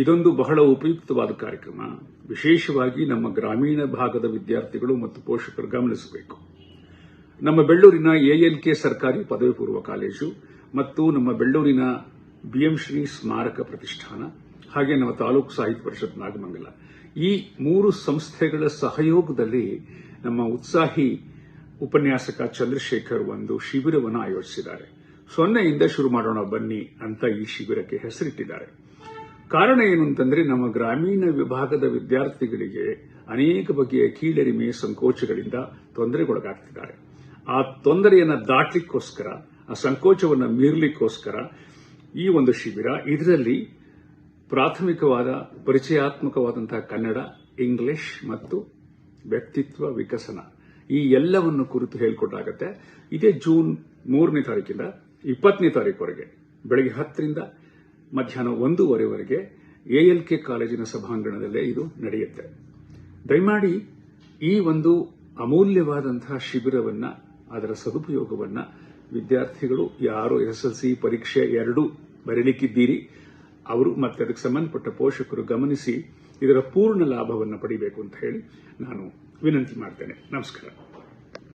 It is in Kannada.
ಇದೊಂದು ಬಹಳ ಉಪಯುಕ್ತವಾದ ಕಾರ್ಯಕ್ರಮ. ವಿಶೇಷವಾಗಿ ನಮ್ಮ ಗ್ರಾಮೀಣ ಭಾಗದ ವಿದ್ಯಾರ್ಥಿಗಳು ಮತ್ತು ಪೋಷಕರು ಗಮನಿಸಬೇಕು. ನಮ್ಮ ಬೆಳ್ಳೂರಿನ ಎಎಲ್ಕೆ ಸರ್ಕಾರಿ ಪದವಿ ಪೂರ್ವ ಕಾಲೇಜು ಮತ್ತು ನಮ್ಮ ಬೆಳ್ಳೂರಿನ ಶ್ರೀ ಸ್ಮಾರಕ ಪ್ರತಿಷ್ಠಾನ ಹಾಗೆ ನಮ್ಮ ತಾಲೂಕು ಸಾಹಿತ್ಯ ಪರಿಷತ್ ನಾಗಮಂಗಲ. ಈ ಮೂರು ಸಂಸ್ಥೆಗಳ ಸಹಯೋಗದಲ್ಲಿ ನಮ್ಮ ಉತ್ಸಾಹಿ ಉಪನ್ಯಾಸಕ ಚಂದ್ರಶೇಖರ್ ಒಂದು ಶಿಬಿರವನ್ನು ಆಯೋಜಿಸಿದ್ದಾರೆ. ಸೊನ್ನೆಯಿಂದ ಶುರು ಮಾಡೋಣ ಬನ್ನಿ ಅಂತ ಈ ಶಿಬಿರಕ್ಕೆ ಹೆಸರಿಟ್ಟಿದ್ದಾರೆ. ಕಾರಣ ಏನು ಅಂತಂದ್ರೆ ನಮ್ಮ ಗ್ರಾಮೀಣ ವಿಭಾಗದ ವಿದ್ಯಾರ್ಥಿಗಳಿಗೆ ಅನೇಕ ಬಗೆಯ ಕೀಳರಿಮೆ ಸಂಕೋಚಗಳಿಂದ ತೊಂದರೆಗೊಳಗಾಗ್ತಿದ್ದಾರೆ. ಆ ತೊಂದರೆಯನ್ನು ದಾಟಲಿಕ್ಕೋಸ್ಕರ, ಆ ಸಂಕೋಚವನ್ನು ಮೀರಲಿಕ್ಕೋಸ್ಕರ ಈ ಒಂದು ಶಿಬಿರ, ಇದರಲ್ಲಿ ಪ್ರಾಥಮಿಕವಾದ, ಪರಿಚಯಾತ್ಮಕವಾದಂತಹ ಕನ್ನಡ, ಇಂಗ್ಲಿಷ್ ಮತ್ತು ವ್ಯಕ್ತಿತ್ವ ವಿಕಸನ ಈ ಎಲ್ಲವನ್ನು ಕುರಿತು ಹೇಳಿಕೊಟ್ಟಾಗತ್ತೆ. ಇದೇ ಜೂನ್ ಮೂರನೇ ತಾರೀಕಿಂದ ಇಪ್ಪತ್ತನೇ ತಾರೀಕುವರೆಗೆ, ಬೆಳಗ್ಗೆ ಹತ್ತರಿಂದ ಮಧ್ಯಾಹ್ನ ಒಂದೂವರೆವರೆಗೆ ಎಎಲ್ಕೆ ಕಾಲೇಜಿನ ಸಭಾಂಗಣದಲ್ಲೇ ಇದು ನಡೆಯುತ್ತೆ. ದಯಮಾಡಿ ಈ ಒಂದು ಅಮೂಲ್ಯವಾದಂತಹ ಶಿಬಿರವನ್ನ, ಅದರ ಸದುಪಯೋಗವನ್ನ ವಿದ್ಯಾರ್ಥಿಗಳು, ಯಾರು ಸಿ ಪರೀಕ್ಷೆ ಎರಡೂ ಬರೀಲಿಕ್ಕಿದ್ದೀರಿ, ಅವರು ಮತ್ತೆ ಅದಕ್ಕೆ ಸಂಬಂಧಪಟ್ಟ ಪೋಷಕರು ಗಮನಿಸಿ ಇದರ ಪೂರ್ಣ ಲಾಭವನ್ನು ಪಡಿಬೇಕು ಅಂತ ಹೇಳಿ ನಾನು ವಿನಂತಿ ಮಾಡ್ತೇನೆ. ನಮಸ್ಕಾರ.